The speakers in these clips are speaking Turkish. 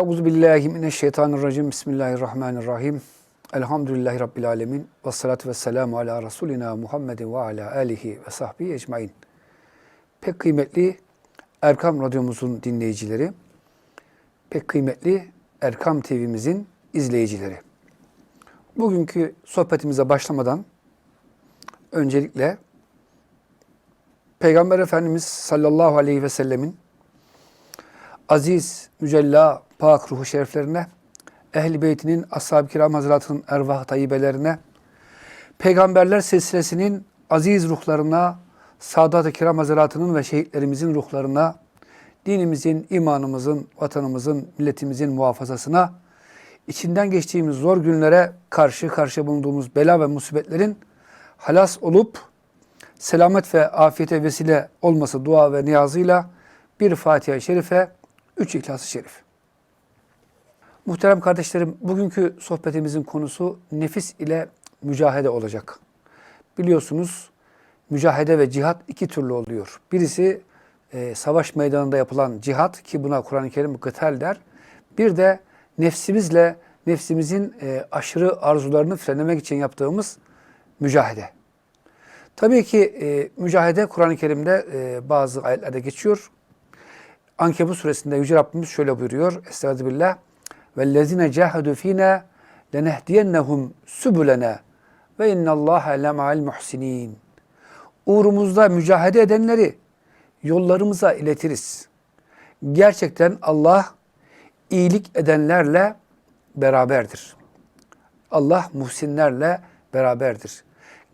Euzu. Bismillahirrahmanirrahim. Elhamdülillahi rabbil alamin. Ves salatu vesselamu ala rasulina Muhammedin ve ala alihi ve sahbihi ecmaîn. Pek kıymetli Erkam Radyomuzun dinleyicileri, pek kıymetli Erkam TV'mizin izleyicileri. Bugünkü sohbetimize başlamadan öncelikle Peygamber Efendimiz sallallahu aleyhi ve sellemin aziz, mücella, pak ruhu şeriflerine, ehl beytinin, ashab-ı kiram hazretinin ervah tayyibelerine, peygamberler silsilesinin aziz ruhlarına, Sadat-ı Kiram Hazretleri'nin ve şehitlerimizin ruhlarına, dinimizin, imanımızın, vatanımızın, milletimizin muhafazasına, içinden geçtiğimiz zor günlere karşı karşı bulunduğumuz bela ve musibetlerin halas olup selamet ve afiyete vesile olması dua ve niyazıyla bir Fatiha-i Şerife, üç İhlas-ı Şerif. Muhterem kardeşlerim, bugünkü sohbetimizin konusu nefis ile mücahede olacak. Biliyorsunuz mücahede ve cihat iki türlü oluyor. Birisi e, savaş meydanında yapılan cihat ki buna Kur'an-ı Kerim gıtel der. Bir de nefsimizle, nefsimizin e, aşırı arzularını frenlemek için yaptığımız mücahede. Tabii ki e, mücahede Kur'an-ı Kerim'de e, bazı ayetlerde geçiyor. Ankebut suresinde Yüce Rabbimiz şöyle buyuruyor. Estağfirullah vellezine cahadu fina lenehdiyennehum sübülena ve innallâhe lema'al muhsinin. Uğrumuzda mücahede edenleri yollarımıza iletiriz. Gerçekten Allah iyilik edenlerle beraberdir. Allah muhsinlerle beraberdir.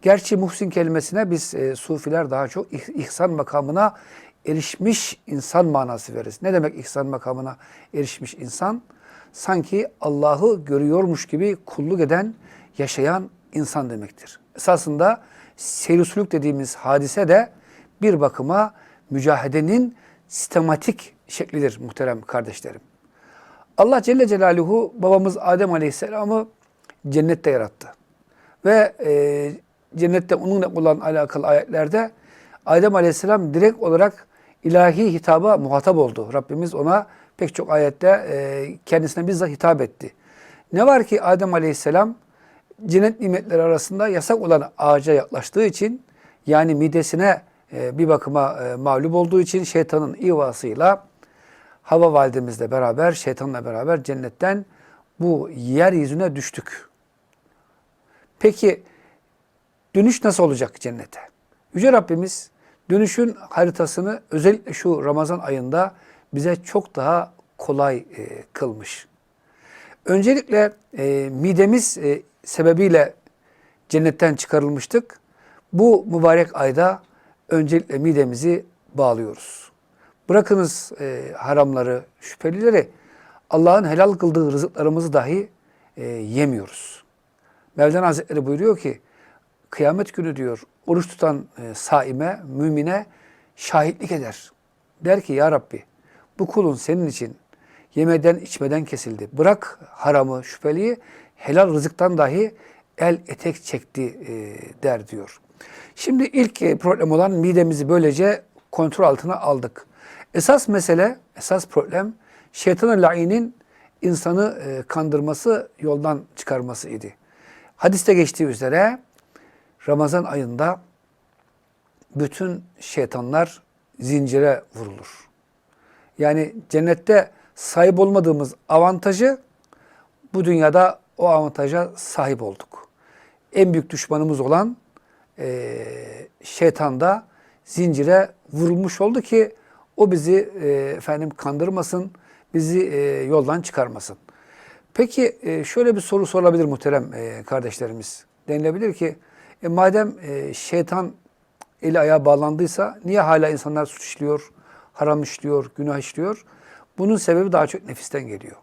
Gerçi muhsin kelimesine biz e, sufiler daha çok ihsan makamına erişmiş insan manası veririz. Ne demek ihsan makamına erişmiş insan? Sanki Allah'ı görüyormuş gibi kulluk eden, yaşayan insan demektir. Esasında seyrusulük dediğimiz hadise de bir bakıma mücahedenin sistematik şeklidir muhterem kardeşlerim. Allah Celle Celaluhu babamız Adem Aleyhisselam'ı cennette yarattı. Ve e, cennette onunla olan alakalı ayetlerde Adem Aleyhisselam direkt olarak ilahi hitaba muhatap oldu. Rabbimiz ona pek çok ayette e, kendisine bizzat hitap etti. Ne var ki Adem Aleyhisselam cennet nimetleri arasında yasak olan ağaca yaklaştığı için yani midesine e, bir bakıma e, mağlup olduğu için şeytanın ivasıyla Hava validemizle beraber, şeytanla beraber cennetten bu yeryüzüne düştük. Peki dönüş nasıl olacak cennete? Yüce Rabbimiz dönüşün haritasını özellikle şu Ramazan ayında bize çok daha kolay e, kılmış. Öncelikle e, midemiz e, sebebiyle cennetten çıkarılmıştık. Bu mübarek ayda öncelikle midemizi bağlıyoruz. Bırakınız e, haramları, şüphelileri, Allah'ın helal kıldığı rızıklarımızı dahi e, yemiyoruz. Mevlana Hazretleri buyuruyor ki, kıyamet günü diyor, oruç tutan e, saime, mümine şahitlik eder. Der ki, Ya Rabbi, bu kulun senin için yemeden içmeden kesildi. Bırak haramı, şüpheliyi, helal rızıktan dahi el etek çekti e, der diyor. Şimdi ilk e, problem olan midemizi böylece kontrol altına aldık. Esas mesele, esas problem şeytanın lainin insanı e, kandırması, yoldan çıkarması idi. Hadiste geçtiği üzere Ramazan ayında bütün şeytanlar zincire vurulur. Yani cennette sahip olmadığımız avantajı bu dünyada o avantaja sahip olduk. En büyük düşmanımız olan e, şeytan da zincire vurulmuş oldu ki o bizi e, efendim kandırmasın, bizi e, yoldan çıkarmasın. Peki e, şöyle bir soru sorulabilir muhterem e, kardeşlerimiz. Denilebilir ki e, madem e, şeytan eli ayağı bağlandıysa niye hala insanlar suç işliyor, haram işliyor, günah işliyor? Bunun sebebi daha çok nefisten geliyor.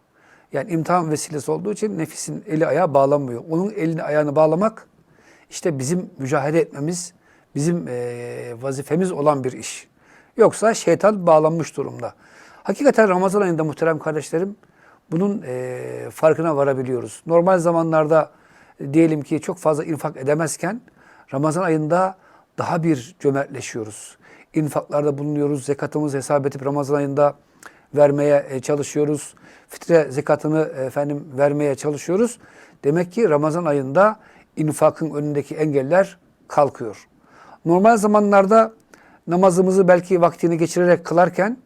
Yani imtihan vesilesi olduğu için nefisin eli ayağı bağlanmıyor. Onun elini ayağını bağlamak işte bizim mücadele etmemiz, bizim vazifemiz olan bir iş. Yoksa şeytan bağlanmış durumda. Hakikaten Ramazan ayında muhterem kardeşlerim bunun farkına varabiliyoruz. Normal zamanlarda diyelim ki çok fazla infak edemezken Ramazan ayında daha bir cömertleşiyoruz. İnfaklarda bulunuyoruz, zekatımızı hesap edip Ramazan ayında vermeye e, çalışıyoruz. Fitre zekatını e, efendim vermeye çalışıyoruz. Demek ki Ramazan ayında infakın önündeki engeller kalkıyor. Normal zamanlarda namazımızı belki vaktini geçirerek kılarken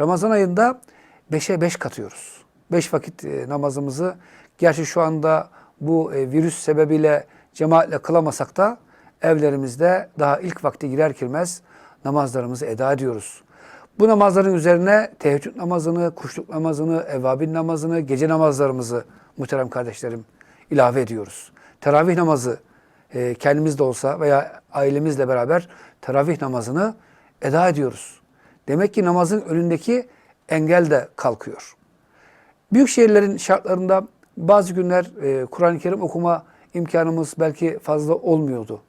Ramazan ayında beşe beş katıyoruz. Beş vakit e, namazımızı gerçi şu anda bu virüs sebebiyle cemaatle kılamasak da evlerimizde daha ilk vakti girer girmez namazlarımızı eda ediyoruz. Bu namazların üzerine teheccüd namazını, kuşluk namazını, evvabin namazını, gece namazlarımızı muhterem kardeşlerim ilave ediyoruz. Teravih namazı e, kendimiz de olsa veya ailemizle beraber teravih namazını eda ediyoruz. Demek ki namazın önündeki engel de kalkıyor. Büyük şehirlerin şartlarında bazı günler e, Kur'an-ı Kerim okuma imkanımız belki fazla olmuyordu.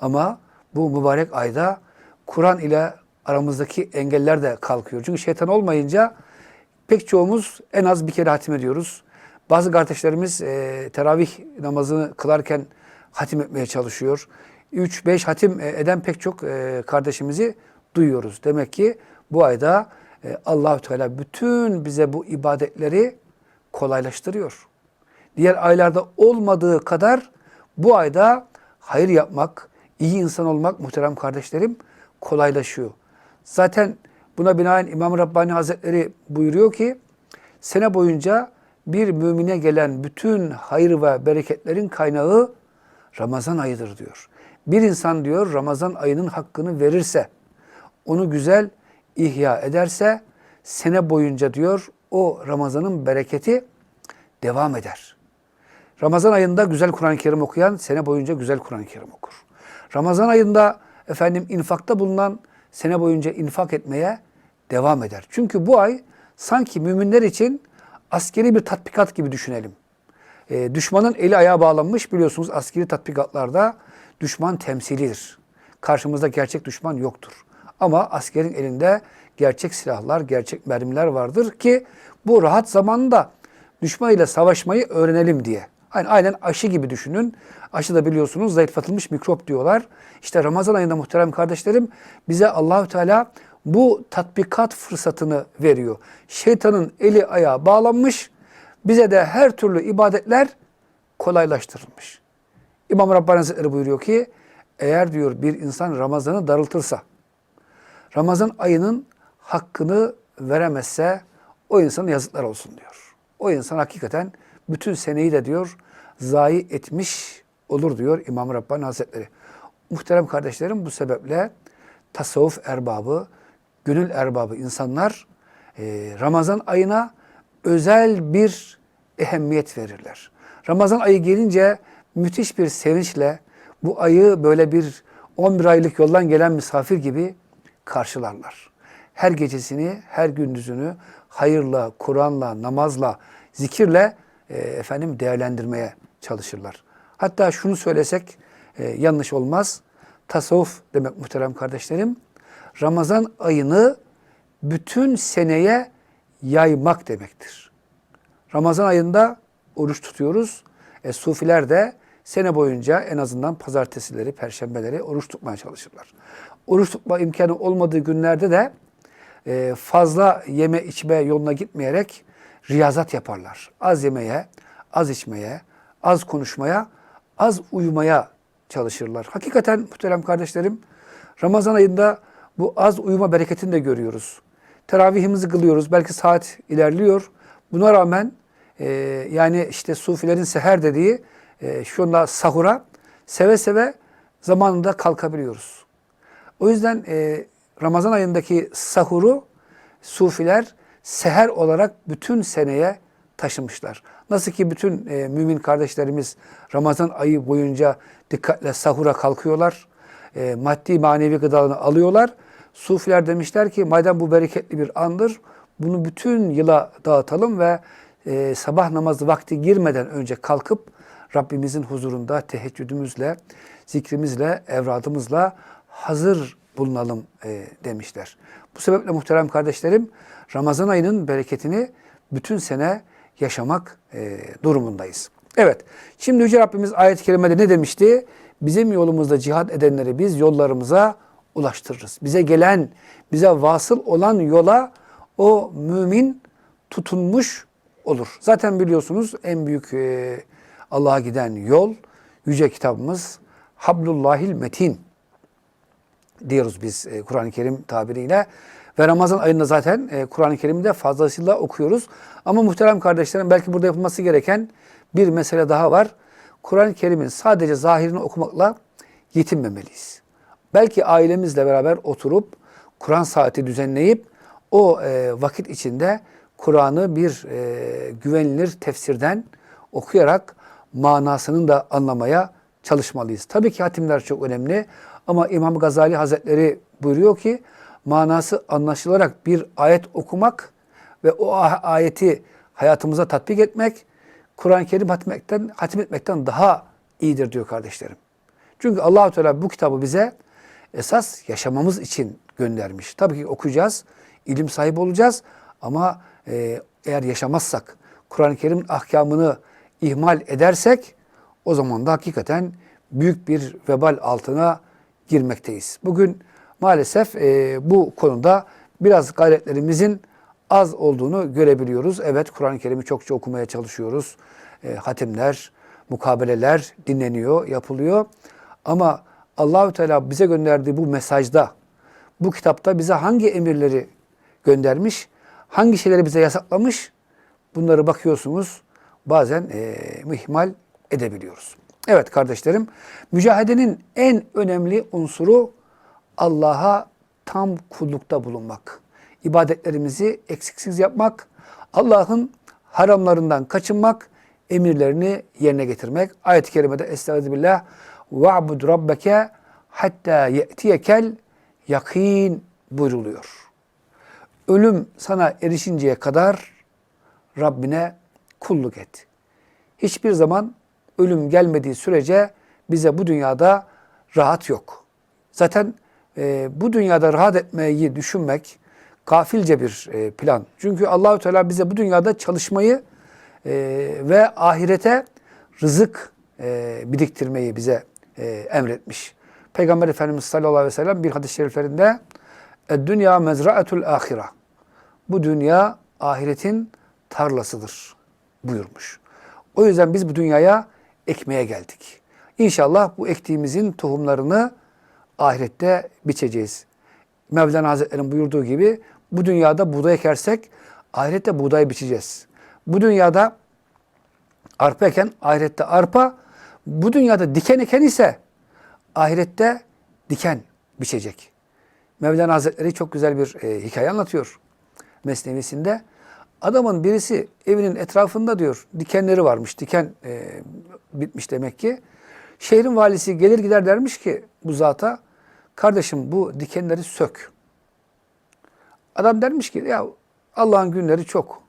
Ama bu mübarek ayda Kur'an ile aramızdaki engeller de kalkıyor. Çünkü şeytan olmayınca pek çoğumuz en az bir kere hatim ediyoruz. Bazı kardeşlerimiz e, teravih namazını kılarken hatim etmeye çalışıyor. 3-5 hatim e, eden pek çok e, kardeşimizi duyuyoruz. Demek ki bu ayda e, Allahü Teala bütün bize bu ibadetleri kolaylaştırıyor. Diğer aylarda olmadığı kadar bu ayda hayır yapmak, iyi insan olmak muhterem kardeşlerim kolaylaşıyor. Zaten buna binaen İmam Rabbani Hazretleri buyuruyor ki sene boyunca bir mümine gelen bütün hayır ve bereketlerin kaynağı Ramazan ayıdır diyor. Bir insan diyor Ramazan ayının hakkını verirse, onu güzel ihya ederse sene boyunca diyor o Ramazan'ın bereketi devam eder. Ramazan ayında güzel Kur'an-ı Kerim okuyan sene boyunca güzel Kur'an-ı Kerim okur. Ramazan ayında efendim infakta bulunan sene boyunca infak etmeye devam eder. Çünkü bu ay sanki müminler için askeri bir tatbikat gibi düşünelim. E, düşmanın eli ayağı bağlanmış biliyorsunuz askeri tatbikatlarda düşman temsilidir. Karşımızda gerçek düşman yoktur. Ama askerin elinde gerçek silahlar, gerçek mermiler vardır ki bu rahat zamanda düşman ile savaşmayı öğrenelim diye. Aynen, aynen aşı gibi düşünün. Aşı da biliyorsunuz zayıflatılmış mikrop diyorlar. İşte Ramazan ayında muhterem kardeşlerim bize Allahü Teala bu tatbikat fırsatını veriyor. Şeytanın eli ayağı bağlanmış. Bize de her türlü ibadetler kolaylaştırılmış. İmam Rabbani Hazretleri buyuruyor ki eğer diyor bir insan Ramazan'ı darıltırsa, Ramazan ayının hakkını veremezse o insana yazıklar olsun diyor. O insan hakikaten bütün seneyi de diyor zayi etmiş olur diyor İmam Rabbani Hazretleri. Muhterem kardeşlerim bu sebeple tasavvuf erbabı, gönül erbabı insanlar e, Ramazan ayına özel bir ehemmiyet verirler. Ramazan ayı gelince müthiş bir sevinçle bu ayı böyle bir 11 aylık yoldan gelen misafir gibi karşılarlar. Her gecesini, her gündüzünü hayırla, Kur'an'la, namazla, zikirle e, efendim değerlendirmeye çalışırlar. Hatta şunu söylesek e, yanlış olmaz. Tasavvuf demek muhterem kardeşlerim. Ramazan ayını bütün seneye yaymak demektir. Ramazan ayında oruç tutuyoruz. E, sufiler de sene boyunca en azından pazartesileri, perşembeleri oruç tutmaya çalışırlar. Oruç tutma imkanı olmadığı günlerde de e, fazla yeme içme yoluna gitmeyerek riyazat yaparlar. Az yemeye, az içmeye, az konuşmaya, az uyumaya çalışırlar. Hakikaten muhterem kardeşlerim Ramazan ayında bu az uyuma bereketini de görüyoruz. Teravihimizi kılıyoruz. Belki saat ilerliyor. Buna rağmen e, yani işte sufilerin seher dediği e, şu anda sahura seve seve zamanında kalkabiliyoruz. O yüzden e, Ramazan ayındaki sahuru sufiler seher olarak bütün seneye taşımışlar. Nasıl ki bütün e, mümin kardeşlerimiz Ramazan ayı boyunca dikkatle sahura kalkıyorlar. E, maddi manevi gıdalarını alıyorlar. Sufiler demişler ki madem bu bereketli bir andır bunu bütün yıla dağıtalım ve e, sabah namazı vakti girmeden önce kalkıp Rabbimizin huzurunda teheccüdümüzle, zikrimizle, evradımızla hazır bulunalım e, demişler. Bu sebeple muhterem kardeşlerim Ramazan ayının bereketini bütün sene yaşamak e, durumundayız. Evet, şimdi Yüce Rabbimiz ayet-i kerimede ne demişti? Bizim yolumuzda cihad edenleri biz yollarımıza ulaştırırız. Bize gelen, bize vasıl olan yola o mümin tutunmuş olur. Zaten biliyorsunuz en büyük e, Allah'a giden yol yüce kitabımız Hablullahil Metin diyoruz biz e, Kur'an-ı Kerim tabiriyle. Ve Ramazan ayında zaten e, Kur'an-ı Kerim'de fazlasıyla okuyoruz. Ama muhterem kardeşlerim belki burada yapılması gereken bir mesele daha var. Kur'an-ı Kerim'in sadece zahirini okumakla yetinmemeliyiz. Belki ailemizle beraber oturup Kur'an saati düzenleyip o e, vakit içinde Kur'an'ı bir e, güvenilir tefsirden okuyarak manasını da anlamaya çalışmalıyız. Tabii ki hatimler çok önemli ama İmam Gazali Hazretleri buyuruyor ki manası anlaşılarak bir ayet okumak ve o a- ayeti hayatımıza tatbik etmek Kur'an-ı Kerim hatmetmekten, hatim etmekten daha iyidir diyor kardeşlerim. Çünkü Allahu Teala bu kitabı bize esas yaşamamız için göndermiş. Tabii ki okuyacağız, ilim sahibi olacağız ama e, eğer yaşamazsak, Kur'an-ı Kerim'in ahkamını ihmal edersek o zaman da hakikaten büyük bir vebal altına girmekteyiz. Bugün maalesef e, bu konuda biraz gayretlerimizin az olduğunu görebiliyoruz. Evet Kur'an-ı Kerim'i çokça okumaya çalışıyoruz. E, hatimler, mukabeleler dinleniyor, yapılıyor. Ama Allahü Teala bize gönderdiği bu mesajda, bu kitapta bize hangi emirleri göndermiş, hangi şeyleri bize yasaklamış, bunları bakıyorsunuz bazen e, mühmal edebiliyoruz. Evet kardeşlerim, mücahedenin en önemli unsuru Allah'a tam kullukta bulunmak. İbadetlerimizi eksiksiz yapmak, Allah'ın haramlarından kaçınmak, emirlerini yerine getirmek. Ayet-i kerimede Estağfirullah ve'bud rabbeke hatta ye'tiyekel yakin buyruluyor. Ölüm sana erişinceye kadar Rabbine kulluk et. Hiçbir zaman ölüm gelmediği sürece bize bu dünyada rahat yok. Zaten e, bu dünyada rahat etmeyi düşünmek gafilce bir e, plan. Çünkü Allahü Teala bize bu dünyada çalışmayı e, ve ahirete rızık e, biriktirmeyi bize e, emretmiş. Peygamber Efendimiz sallallahu aleyhi ve sellem bir hadis-i şeriflerinde dünya mezra'etul ahira. Bu dünya ahiretin tarlasıdır buyurmuş. O yüzden biz bu dünyaya ekmeye geldik. İnşallah bu ektiğimizin tohumlarını ahirette biçeceğiz. Mevlana Hazretleri'nin buyurduğu gibi bu dünyada buğday ekersek ahirette buğday biçeceğiz. Bu dünyada arpa eken ahirette arpa, bu dünyada diken eken ise ahirette diken biçecek. Mevlana Hazretleri çok güzel bir e, hikaye anlatıyor Mesnevisinde. Adamın birisi evinin etrafında diyor dikenleri varmış. Diken e, bitmiş demek ki. Şehrin valisi gelir gider dermiş ki bu zata kardeşim bu dikenleri sök. Adam dermiş ki ya Allah'ın günleri çok.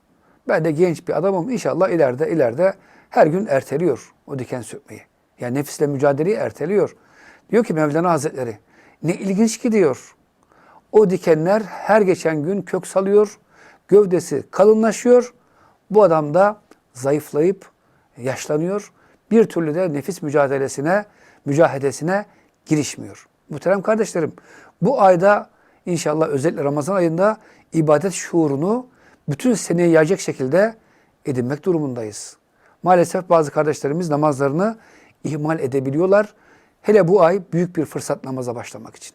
Ben de genç bir adamım inşallah ileride ileride her gün erteliyor o diken sökmeyi. Yani nefisle mücadeleyi erteliyor. Diyor ki Mevlana Hazretleri ne ilginç ki diyor. O dikenler her geçen gün kök salıyor, gövdesi kalınlaşıyor. Bu adam da zayıflayıp yaşlanıyor. Bir türlü de nefis mücadelesine, mücahedesine girişmiyor. Muhterem kardeşlerim, bu ayda inşallah özellikle Ramazan ayında ibadet şuurunu bütün seneye yayacak şekilde edinmek durumundayız. Maalesef bazı kardeşlerimiz namazlarını ihmal edebiliyorlar. Hele bu ay büyük bir fırsat namaza başlamak için.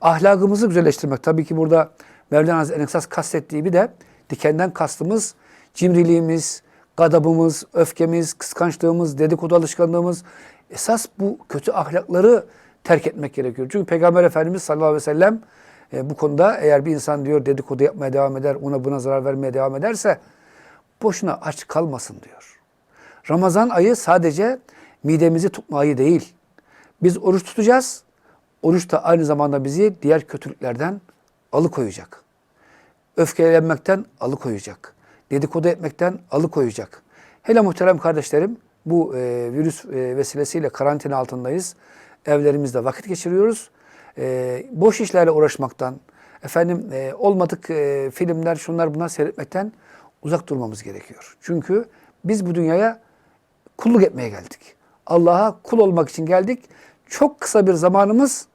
Ahlakımızı güzelleştirmek. Tabii ki burada Mevlana Hazretleri esas kastettiği bir de dikenden kastımız cimriliğimiz, gadabımız, öfkemiz, kıskançlığımız, dedikodu alışkanlığımız. Esas bu kötü ahlakları terk etmek gerekiyor. Çünkü Peygamber Efendimiz sallallahu aleyhi ve sellem e, bu konuda eğer bir insan diyor dedikodu yapmaya devam eder, ona buna zarar vermeye devam ederse boşuna aç kalmasın diyor. Ramazan ayı sadece midemizi tutma ayı değil. Biz oruç tutacağız. Oruç da aynı zamanda bizi diğer kötülüklerden alıkoyacak. Öfkelenmekten alıkoyacak. Dedikodu etmekten alıkoyacak. Hele muhterem kardeşlerim bu e, virüs e, vesilesiyle karantina altındayız. Evlerimizde vakit geçiriyoruz. E, boş işlerle uğraşmaktan, efendim e, olmadık e, filmler, şunlar bunlar seyretmekten uzak durmamız gerekiyor. Çünkü biz bu dünyaya kulluk etmeye geldik. Allah'a kul olmak için geldik. Çok kısa bir zamanımız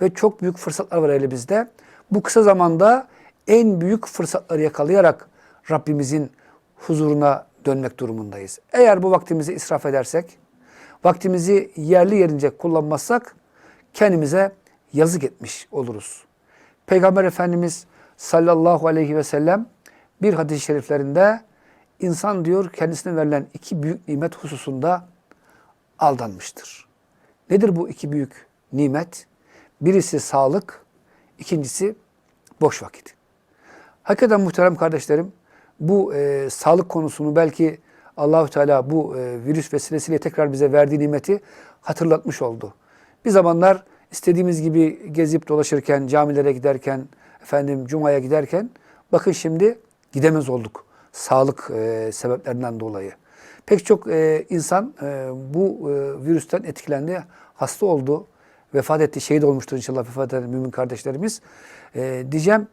ve çok büyük fırsatlar var elimizde. Bu kısa zamanda en büyük fırsatları yakalayarak Rabbimizin huzuruna dönmek durumundayız. Eğer bu vaktimizi israf edersek, vaktimizi yerli yerince kullanmazsak kendimize yazık etmiş oluruz. Peygamber Efendimiz sallallahu aleyhi ve sellem bir hadis-i şeriflerinde insan diyor kendisine verilen iki büyük nimet hususunda aldanmıştır. Nedir bu iki büyük nimet? Birisi sağlık, ikincisi boş vakit. Hakikaten muhterem kardeşlerim, bu e, sağlık konusunu belki Allahü Teala bu e, virüs vesilesiyle tekrar bize verdiği nimeti hatırlatmış oldu. Bir zamanlar istediğimiz gibi gezip dolaşırken, camilere giderken, efendim cumaya giderken bakın şimdi gidemez olduk sağlık e, sebeplerinden dolayı. Pek çok e, insan e, bu e, virüsten etkilendi, hasta oldu, vefat etti, şehit olmuştur inşallah vefat eden mümin kardeşlerimiz. E, diyeceğim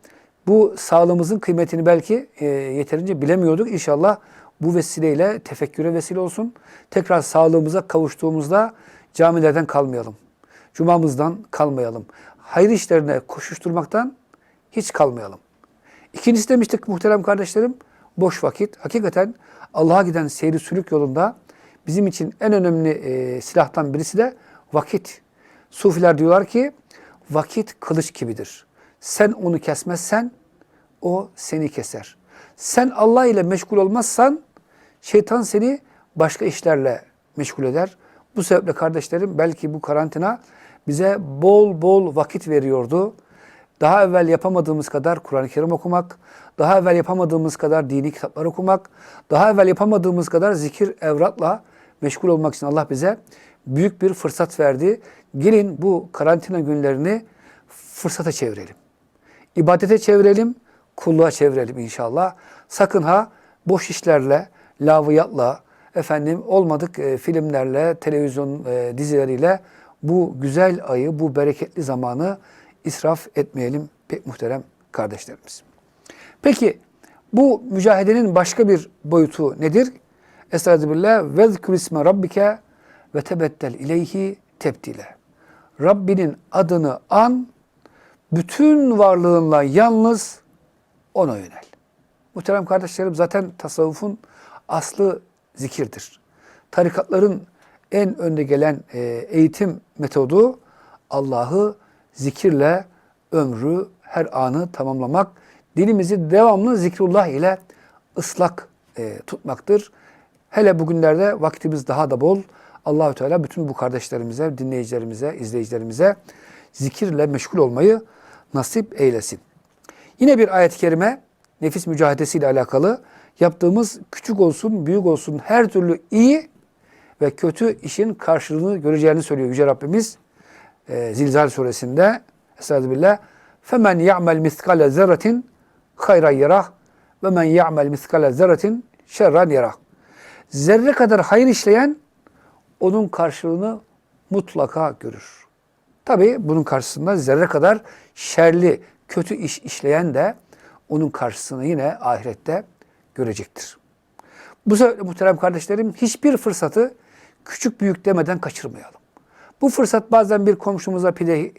bu sağlığımızın kıymetini belki e, yeterince bilemiyorduk. İnşallah bu vesileyle tefekküre vesile olsun. Tekrar sağlığımıza kavuştuğumuzda camilerden kalmayalım. Cumamızdan kalmayalım. Hayır işlerine koşuşturmaktan hiç kalmayalım. İkincisi demiştik muhterem kardeşlerim, boş vakit. Hakikaten Allah'a giden seyri sülük yolunda bizim için en önemli e, silahtan birisi de vakit. Sufiler diyorlar ki vakit kılıç gibidir. Sen onu kesmezsen o seni keser. Sen Allah ile meşgul olmazsan şeytan seni başka işlerle meşgul eder. Bu sebeple kardeşlerim belki bu karantina bize bol bol vakit veriyordu. Daha evvel yapamadığımız kadar Kur'an-ı Kerim okumak, daha evvel yapamadığımız kadar dini kitaplar okumak, daha evvel yapamadığımız kadar zikir evratla meşgul olmak için Allah bize büyük bir fırsat verdi. Gelin bu karantina günlerini fırsata çevirelim. İbadete çevirelim, kulluğa çevirelim inşallah. Sakın ha boş işlerle, lavıyatla, efendim olmadık e, filmlerle, televizyon e, dizileriyle bu güzel ayı, bu bereketli zamanı israf etmeyelim pek muhterem kardeşlerimiz. Peki bu mücahedenin başka bir boyutu nedir? Estağfirullah ve zikrisme rabbike ve tebettel ileyhi tebdile. Rabbinin adını an, bütün varlığınla yalnız ona yönel. Muhterem kardeşlerim zaten tasavvufun aslı zikirdir. Tarikatların en önde gelen e, eğitim metodu Allah'ı zikirle ömrü, her anı tamamlamak, dilimizi devamlı zikrullah ile ıslak e, tutmaktır. Hele bugünlerde vaktimiz daha da bol. Allahü Teala bütün bu kardeşlerimize, dinleyicilerimize, izleyicilerimize zikirle meşgul olmayı nasip eylesin. Yine bir ayet-i kerime nefis mücadelesiyle alakalı yaptığımız küçük olsun, büyük olsun her türlü iyi ve kötü işin karşılığını göreceğini söylüyor Yüce Rabbimiz. E, Zilzal suresinde Estağfirullah. Femen ya'mel miskale zerretin hayran yerah ve men ya'mel miskale zerretin şerran yerah. Zerre kadar hayır işleyen onun karşılığını mutlaka görür. Tabi bunun karşısında zerre kadar şerli, kötü iş işleyen de onun karşısını yine ahirette görecektir. Bu sebeple muhterem kardeşlerim hiçbir fırsatı küçük büyük demeden kaçırmayalım. Bu fırsat bazen bir komşumuza pide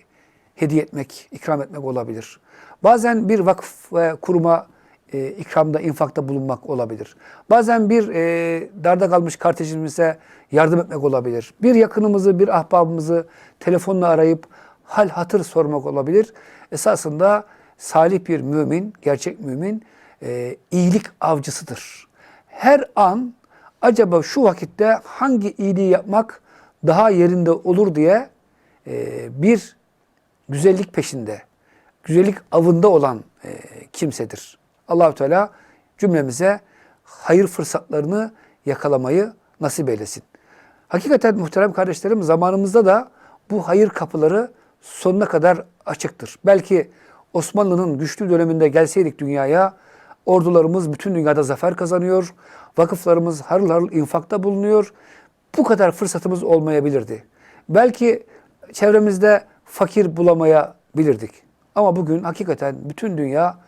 hediye etmek, ikram etmek olabilir. Bazen bir vakıf ve kuruma e, ikramda, infakta bulunmak olabilir. Bazen bir e, darda kalmış kardeşimize yardım etmek olabilir. Bir yakınımızı, bir ahbabımızı telefonla arayıp hal hatır sormak olabilir. Esasında salih bir mümin, gerçek mümin e, iyilik avcısıdır. Her an acaba şu vakitte hangi iyiliği yapmak daha yerinde olur diye e, bir güzellik peşinde, güzellik avında olan e, kimsedir. Allahü Teala cümlemize hayır fırsatlarını yakalamayı nasip eylesin. Hakikaten muhterem kardeşlerim zamanımızda da bu hayır kapıları sonuna kadar açıktır. Belki Osmanlı'nın güçlü döneminde gelseydik dünyaya, ordularımız bütün dünyada zafer kazanıyor, vakıflarımız harıl harıl infakta bulunuyor. Bu kadar fırsatımız olmayabilirdi. Belki çevremizde fakir bulamayabilirdik. Ama bugün hakikaten bütün dünya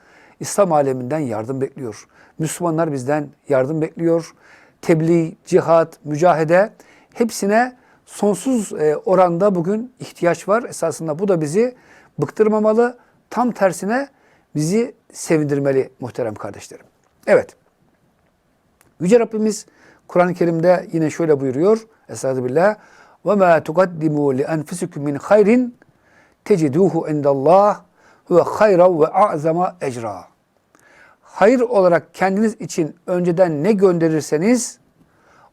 İslam aleminden yardım bekliyor. Müslümanlar bizden yardım bekliyor. Tebliğ, cihat, mücahede hepsine sonsuz e, oranda bugün ihtiyaç var. Esasında bu da bizi bıktırmamalı. Tam tersine bizi sevindirmeli muhterem kardeşlerim. Evet. Yüce Rabbimiz Kur'an-ı Kerim'de yine şöyle buyuruyor. Estağfirullah. Ve ma tuqaddimu li enfusikum min hayrin teciduhu indallah huve hayra ve a'zama ecra. Hayır olarak kendiniz için önceden ne gönderirseniz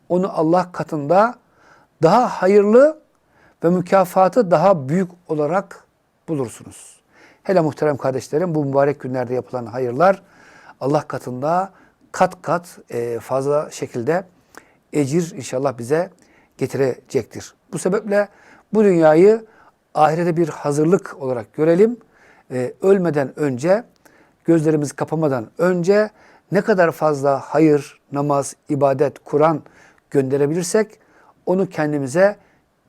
onu Allah katında daha hayırlı ve mükafatı daha büyük olarak bulursunuz. Hele muhterem kardeşlerim bu mübarek günlerde yapılan hayırlar Allah katında kat kat e, fazla şekilde ecir inşallah bize getirecektir. Bu sebeple bu dünyayı ahirete bir hazırlık olarak görelim. E, ölmeden önce, gözlerimizi kapamadan önce ne kadar fazla hayır, namaz, ibadet, Kur'an gönderebilirsek onu kendimize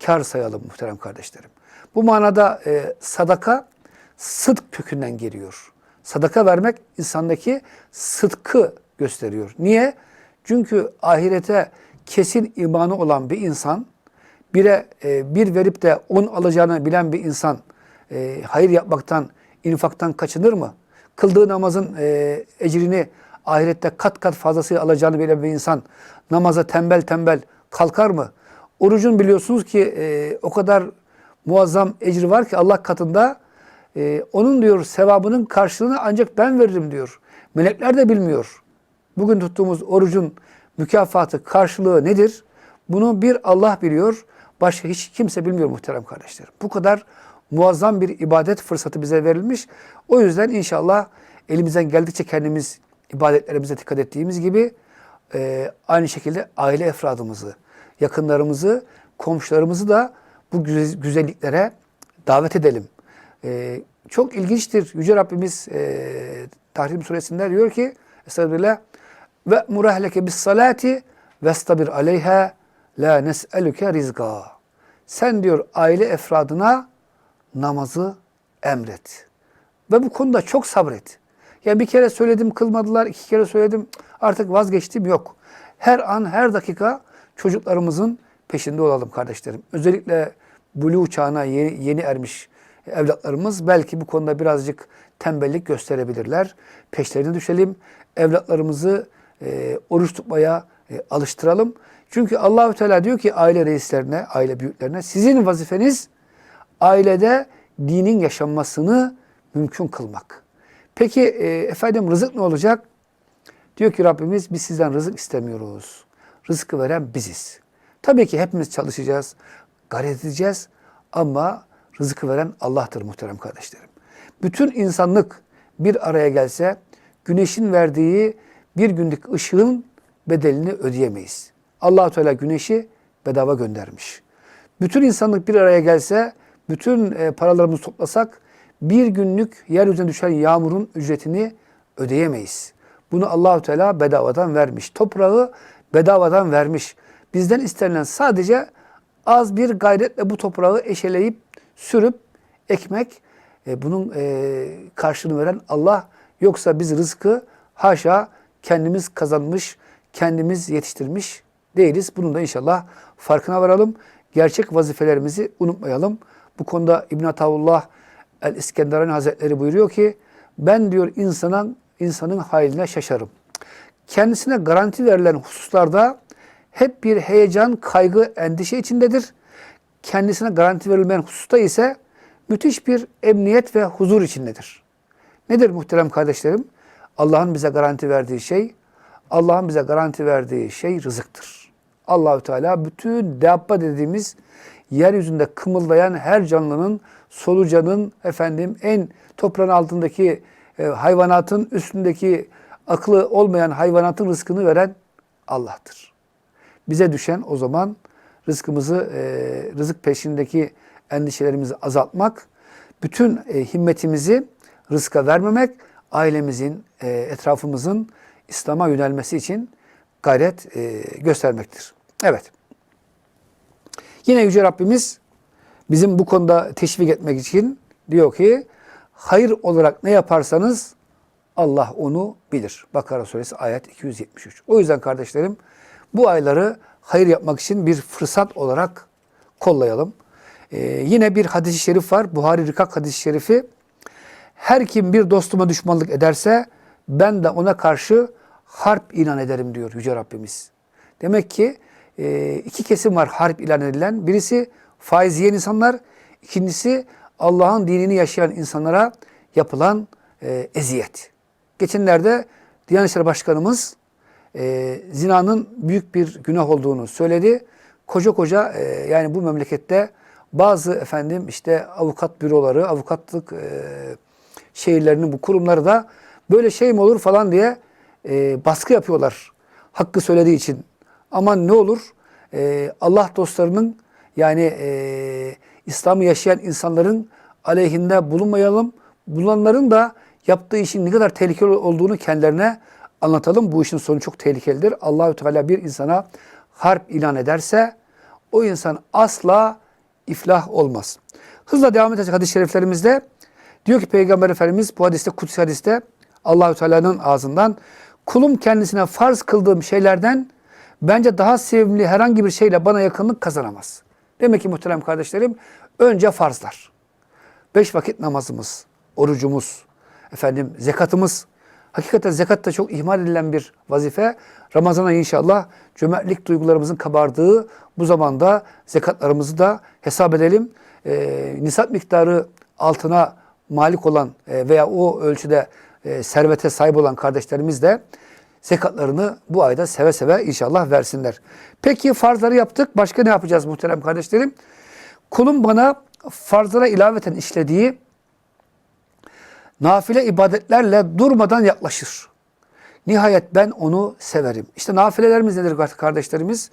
kar sayalım muhterem kardeşlerim. Bu manada e, sadaka sıdk kökünden geliyor. Sadaka vermek insandaki sıdkı gösteriyor. Niye? Çünkü ahirete kesin imanı olan bir insan, bire e, bir verip de on alacağını bilen bir insan e, hayır yapmaktan, infaktan kaçınır mı? Kıldığı namazın e, ecrini ahirette kat kat fazlasıyla alacağını bilen bir insan namaza tembel tembel kalkar mı? Orucun biliyorsunuz ki e, o kadar muazzam ecri var ki Allah katında e, onun diyor sevabının karşılığını ancak ben veririm diyor. Melekler de bilmiyor. Bugün tuttuğumuz orucun mükafatı, karşılığı nedir? Bunu bir Allah biliyor, başka hiç kimse bilmiyor muhterem kardeşlerim. Bu kadar muazzam bir ibadet fırsatı bize verilmiş. O yüzden inşallah elimizden geldikçe kendimiz ibadetlerimize dikkat ettiğimiz gibi e, aynı şekilde aile efradımızı, yakınlarımızı, komşularımızı da bu güzelliklere davet edelim. E, çok ilginçtir. Yüce Rabbimiz e, Tahrim suresinde diyor ki Estağfirullah ve murahleke bis salati vestabir aleyha la nes'eluke rizqa. Sen diyor aile efradına namazı emret. Ve bu konuda çok sabret. Ya bir kere söyledim kılmadılar, iki kere söyledim artık vazgeçtim yok. Her an, her dakika çocuklarımızın peşinde olalım kardeşlerim. Özellikle buluğ çağına yeni, yeni ermiş evlatlarımız belki bu konuda birazcık tembellik gösterebilirler. Peşlerine düşelim. Evlatlarımızı e, oruç tutmaya e, alıştıralım. Çünkü Allahü Teala diyor ki aile reislerine, aile büyüklerine sizin vazifeniz ailede dinin yaşanmasını mümkün kılmak. Peki e, efendim rızık ne olacak? Diyor ki Rabbimiz biz sizden rızık istemiyoruz. Rızkı veren biziz. Tabii ki hepimiz çalışacağız, gayret edeceğiz ama rızkı veren Allah'tır muhterem kardeşlerim. Bütün insanlık bir araya gelse güneşin verdiği bir günlük ışığın bedelini ödeyemeyiz. allah Teala güneşi bedava göndermiş. Bütün insanlık bir araya gelse, bütün e, paralarımızı toplasak bir günlük yeryüzüne düşen yağmurun ücretini ödeyemeyiz. Bunu Allahü Teala bedavadan vermiş. Toprağı bedavadan vermiş. Bizden istenilen sadece az bir gayretle bu toprağı eşeleyip, sürüp, ekmek. E, bunun e, karşılığını veren Allah. Yoksa biz rızkı haşa kendimiz kazanmış, kendimiz yetiştirmiş değiliz. Bunun da inşallah farkına varalım. Gerçek vazifelerimizi unutmayalım. Bu konuda İbn Ataullah el-İskenderani Hazretleri buyuruyor ki ben diyor insanın insanın haline şaşarım. Kendisine garanti verilen hususlarda hep bir heyecan, kaygı, endişe içindedir. Kendisine garanti verilmeyen hususta ise müthiş bir emniyet ve huzur içindedir. Nedir muhterem kardeşlerim? Allah'ın bize garanti verdiği şey, Allah'ın bize garanti verdiği şey rızıktır. Allahü Teala bütün dabba dediğimiz yeryüzünde kımıldayan her canlının, solucanın, efendim en toprağın altındaki e, hayvanatın üstündeki aklı olmayan hayvanatın rızkını veren Allah'tır. Bize düşen o zaman rızkımızı, e, rızık peşindeki endişelerimizi azaltmak, bütün e, himmetimizi rızka vermemek, ailemizin, e, etrafımızın İslam'a yönelmesi için gayret e, göstermektir. Evet. Yine Yüce Rabbimiz bizim bu konuda teşvik etmek için diyor ki hayır olarak ne yaparsanız Allah onu bilir. Bakara suresi ayet 273. O yüzden kardeşlerim bu ayları hayır yapmak için bir fırsat olarak kollayalım. Ee, yine bir hadis-i şerif var. Buhari Rikak hadis-i şerifi. Her kim bir dostuma düşmanlık ederse ben de ona karşı harp ilan ederim diyor Yüce Rabbimiz. Demek ki e, iki kesim var harp ilan edilen. Birisi faiz yiyen insanlar, ikincisi Allah'ın dinini yaşayan insanlara yapılan e, eziyet. Geçenlerde Diyanet İşleri Başkanımız e, zinanın büyük bir günah olduğunu söyledi. Koca koca e, yani bu memlekette bazı efendim işte avukat büroları, avukatlık e, şehirlerinin bu kurumları da böyle şey mi olur falan diye e, baskı yapıyorlar. Hakkı söylediği için. Aman ne olur e, Allah dostlarının yani e, İslam'ı yaşayan insanların aleyhinde bulunmayalım. Bulunanların da yaptığı işin ne kadar tehlikeli olduğunu kendilerine anlatalım. Bu işin sonu çok tehlikelidir. Allahü Teala bir insana harp ilan ederse o insan asla iflah olmaz. Hızla devam edecek hadis-i şeriflerimizde diyor ki Peygamber Efendimiz bu hadiste kutsi hadiste Allahü Teala'nın ağzından kulum kendisine farz kıldığım şeylerden bence daha sevimli herhangi bir şeyle bana yakınlık kazanamaz. Demek ki muhterem kardeşlerim önce farzlar. Beş vakit namazımız, orucumuz, efendim zekatımız. Hakikaten zekat da çok ihmal edilen bir vazife. Ramazana inşallah cömertlik duygularımızın kabardığı bu zamanda zekatlarımızı da hesap edelim. Ee, nisap miktarı altına malik olan e, veya o ölçüde e, servete sahip olan kardeşlerimiz de zekatlarını bu ayda seve seve inşallah versinler. Peki farzları yaptık. Başka ne yapacağız muhterem kardeşlerim? Kulum bana farzlara ilaveten işlediği nafile ibadetlerle durmadan yaklaşır. Nihayet ben onu severim. İşte nafilelerimiz nedir kardeşlerimiz?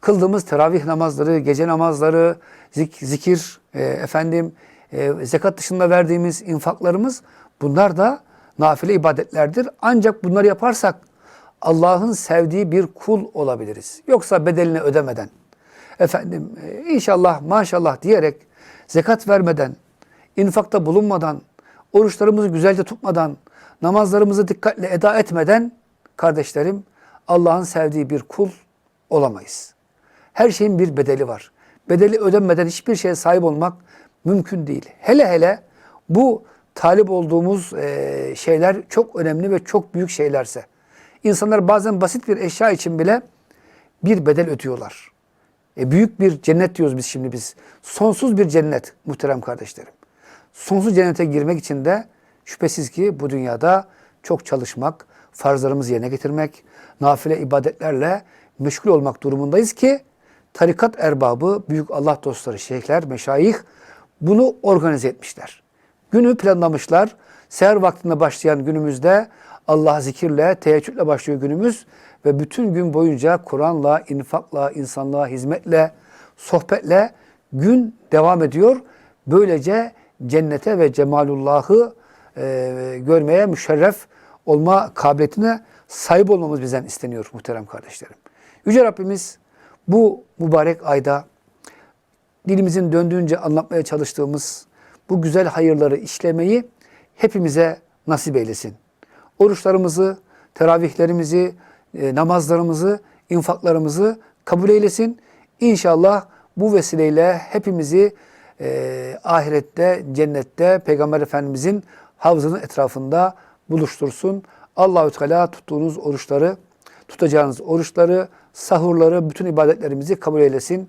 Kıldığımız teravih namazları, gece namazları, zik, zikir, e, efendim, e, zekat dışında verdiğimiz infaklarımız bunlar da nafile ibadetlerdir. Ancak bunları yaparsak Allah'ın sevdiği bir kul olabiliriz. Yoksa bedelini ödemeden, efendim e, inşallah maşallah diyerek zekat vermeden, infakta bulunmadan, oruçlarımızı güzelce tutmadan, namazlarımızı dikkatle eda etmeden kardeşlerim Allah'ın sevdiği bir kul olamayız. Her şeyin bir bedeli var. Bedeli ödenmeden hiçbir şeye sahip olmak mümkün değil. Hele hele bu talip olduğumuz şeyler çok önemli ve çok büyük şeylerse. İnsanlar bazen basit bir eşya için bile bir bedel ödüyorlar. E, büyük bir cennet diyoruz biz şimdi biz. Sonsuz bir cennet muhterem kardeşlerim. Sonsuz cennete girmek için de şüphesiz ki bu dünyada çok çalışmak, farzlarımızı yerine getirmek, nafile ibadetlerle meşgul olmak durumundayız ki tarikat erbabı, büyük Allah dostları, şeyhler, meşayih bunu organize etmişler. Günü planlamışlar. Seher vaktinde başlayan günümüzde Allah zikirle, teheccüdle başlıyor günümüz ve bütün gün boyunca Kur'an'la, infakla, insanlığa hizmetle, sohbetle gün devam ediyor. Böylece cennete ve cemalullahı e, görmeye müşerref olma kabiliyetine sahip olmamız bizden isteniyor muhterem kardeşlerim. Yüce Rabbimiz bu mübarek ayda dilimizin döndüğünce anlatmaya çalıştığımız bu güzel hayırları işlemeyi hepimize nasip eylesin. Oruçlarımızı, teravihlerimizi, e, namazlarımızı, infaklarımızı kabul eylesin. İnşallah bu vesileyle hepimizi e, ahirette, cennette Peygamber Efendimizin havzının etrafında buluştursun. Allahü Teala tuttuğunuz oruçları, tutacağınız oruçları, sahurları, bütün ibadetlerimizi kabul eylesin.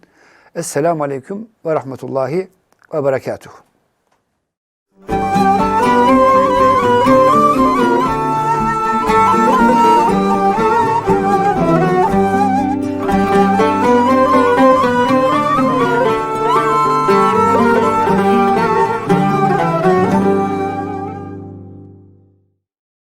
Esselamu Aleyküm ve Rahmetullahi ve Berekatuhu.